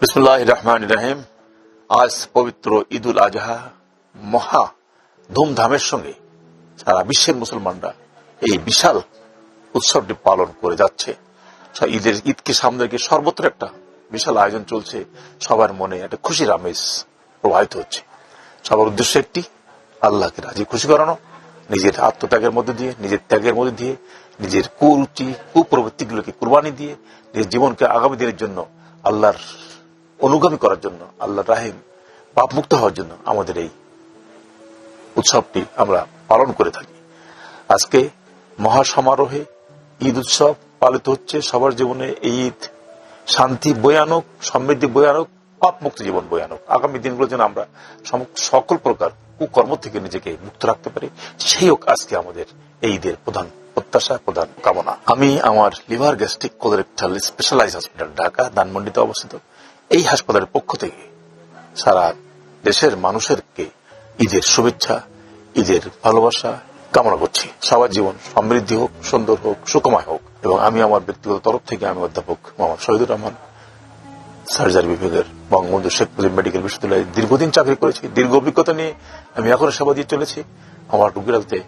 বিসমুল্লাহ রহমান রাহিম। আজ পবিত্র আজহা মহা ধুমধামের সঙ্গে সারা বিশ্বের মুসলমানরা এই বিশাল উৎসবটি পালন করে যাচ্ছে। ঈদের ঈদকে সামনে রেখে সর্বত্র একটা বিশাল আয়োজন চলছে। সবার মনে একটা খুশির আমেজ প্রবাহিত হচ্ছে। সবার উদ্দেশ্য একটি, আল্লাহকে রাজি, খুশি করানো নিজের আত্মত্যাগের মধ্যে দিয়ে, নিজের ত্যাগের মধ্যে দিয়ে, নিজের কুরুচি কুপ্রবৃত্তিগুলোকে কুরবানি দিয়ে, নিজের জীবনকে আগামী দিনের জন্য আল্লাহর অনুগামী করার জন্য, আল্লাহর রাহিম পাপ মুক্ত হওয়ার জন্য আমাদের এই উৎসবটি আমরা পালন করে থাকি। আজকে মহাসমারোহে ঈদ উৎসব পালিত হচ্ছে। সবার জীবনে এই ঈদ শান্তি বয়ানক, সমৃদ্ধি বয়ানক পাপ মুক্ত জীবন বয়ানক আগামী দিনগুলো যেন আমরা সকল প্রকার কুকর্ম থেকে নিজেকে মুক্ত রাখতে পারি, সেই হোক আজকে আমাদের এই ঈদের প্রধান প্রত্যাশা, প্রধান কামনা। আমি আমার liver gastric colorectal specialise hospital, Dhaka, ধানমন্ডিতে অবস্থিত। এই হাসপাতালের পক্ষ থেকে সারা দেশের মানুষেরকে ঈদের শুভেচ্ছা, ঈদের ভালোবাসা কামনা করছি। সবার জীবন সমৃদ্ধি হোক, সুন্দর হোক, সুখময় হোক। এবং আমি আমার ব্যক্তিগত তরফ থেকে আমি অধ্যাপক মোহাম্মদ শহীদুর রহমান সার্জারি বিভাগের বঙ্গবন্ধু শেখ মুজিব মেডিকেল বিশ্ববিদ্যালয়ে দীর্ঘদিন চাকরি করেছি, দীর্ঘ অভিজ্ঞতা নিয়ে আমি এখনও সেবা দিয়ে চলেছি। আমার রোগীরা যাতে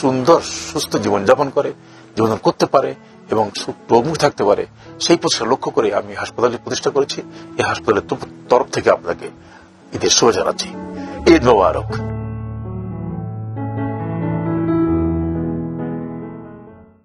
সুন্দর, সুস্থ জীবন যাপন করে জীবন করতে পারে এবং সুপ্রমুখ থাকতে পারে। সেই প্রচেষ্টা লক্ষ্য করে আমি হাসপাতালটি প্রতিষ্ঠা করেছি। এই হাসপাতালের তরফ থেকে আপনাকে ঈদের শুভ জানাচ্ছি। ঈদ মোবারক।